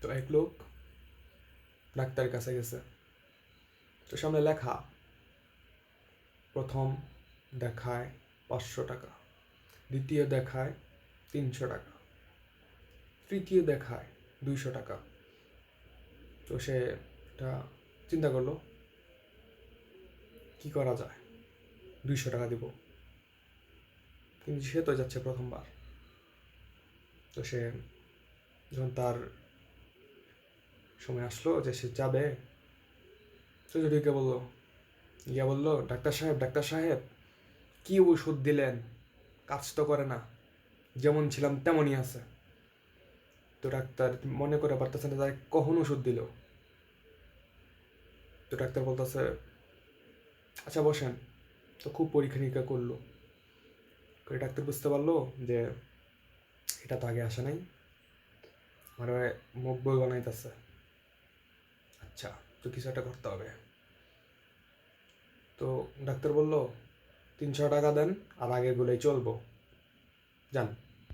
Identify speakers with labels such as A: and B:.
A: তো এক লোক ডাক্তারের কাছে গেছে। তো সামনে লেখা, প্রথম দেখায় পাঁচশো টাকা, দ্বিতীয় দেখায় তিনশো টাকা, তৃতীয় দেখায় দুইশো টাকা। তো সে এটা চিন্তা করল, কি করা যায়? দুইশো টাকা দিব। কিন্তু সে তো যাচ্ছে প্রথমবার। তো সে যখন তার সময় আসলো যে সে যাবে। তো জুডিকে বলল? গিয়া বলল, ডাক্তার সাহেব ডাক্তার সাহেব, কি ওষুধ দিলেন? কাজ তো করে না। যেমন ছিলাম তেমনই আছে। তো ডাক্তার মনে করে পারতেছে না তাই কখন ওষুধ দিল? তো ডাক্তার বলতেছে আচ্ছা বসেন। তো খুব পরীক্ষা নিরীক্ষা করল। করে ডাক্তার বুঝতে পারল যে এটা তো আগে আসে নাই। আমার মুখ বই বানাইতেছে। আচ্ছা তো কিছু একটা করতে হবে। তো ডাক্তার বলল, তিনশো টাকা দেন, আর আগেগুলোই চলবো। যান।